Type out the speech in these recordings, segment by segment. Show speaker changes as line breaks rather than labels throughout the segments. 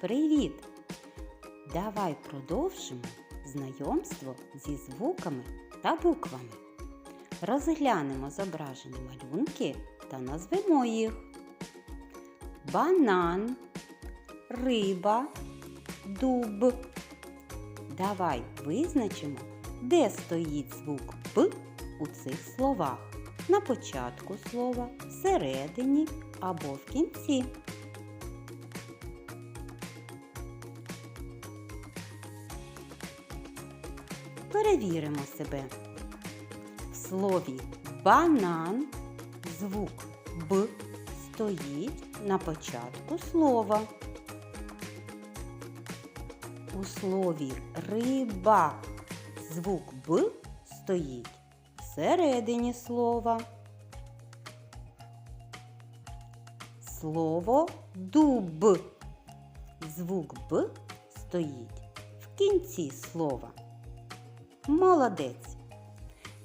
Привіт! Давай продовжимо знайомство зі звуками та буквами. Розглянемо зображені малюнки та назвемо їх. Банан, риба, дуб. Давай визначимо, де стоїть звук Б у цих словах. На початку слова, всередині або в кінці. Перевіримо себе. В слові банан звук Б стоїть на початку слова. У слові риба звук Б стоїть всередині слова. Слово дуб. Звук Б стоїть в кінці слова. Молодець.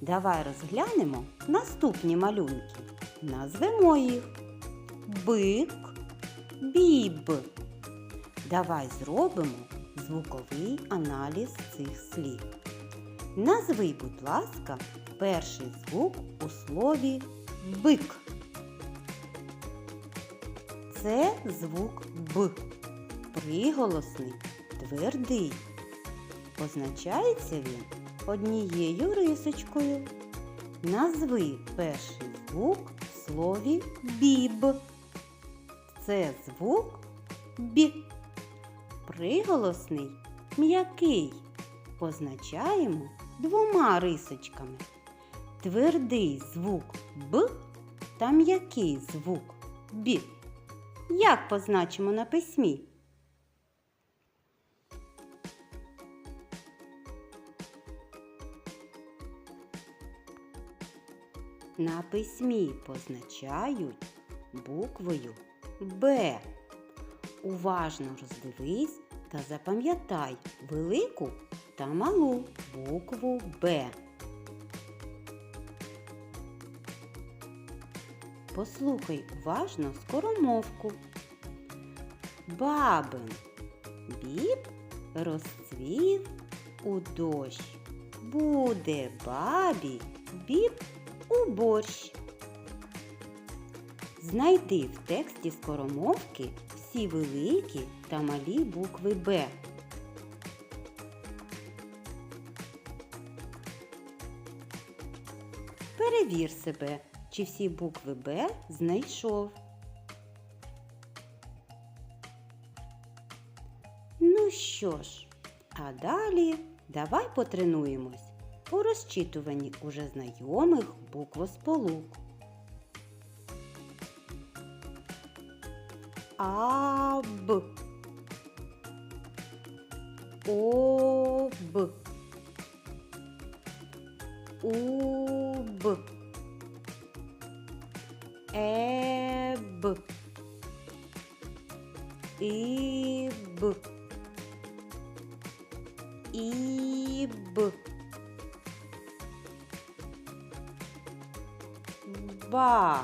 Давай розглянемо наступні малюнки. Назвемо їх бик, біб. Давай зробимо звуковий аналіз цих слів. Назви, будь ласка, перший звук у слові бик. Це звук Б. Приголосний, твердий. Позначається він однією рисочкою. Назви перший звук в слові біб. Це звук бі. Приголосний м'який. Позначаємо двома рисочками. Твердий звук Б та м'який звук Бі. Як позначимо на письмі? На письмі позначають буквою Б. Уважно роздивись та запам'ятай велику та малу букву Б. Послухай уважно скоромовку. Бабин біб розцвів у дощ. Буде бабі біб у борщ. Знайди в тексті скоромовки всі великі та малі букви Б. Перевір себе, чи всі букви Б знайшов. Ну що ж, а далі давай потренуємось у розчитуванні уже знайомих буквосполук. Аб. Об. Уб. Еб. Иб. Иб. Ба.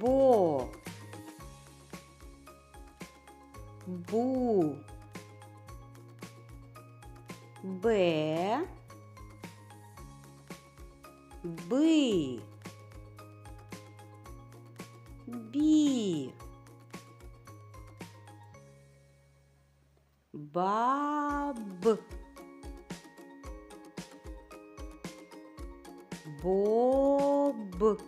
Бо. Бу. Б. Би. Бі. Баб. Боб.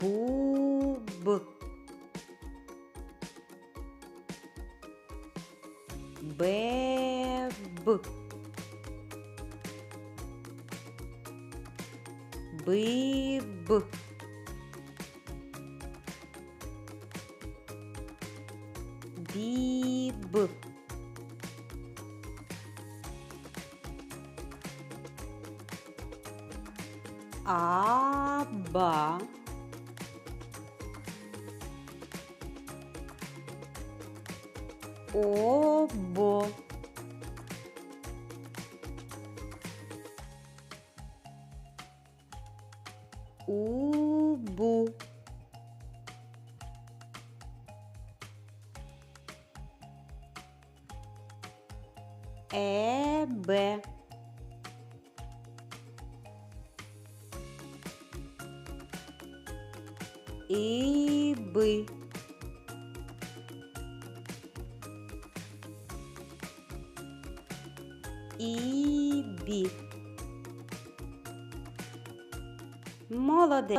Буб. Беб. Биб. aba. Obo. Ubu. Ebe. І, би. І, бі. Молодець.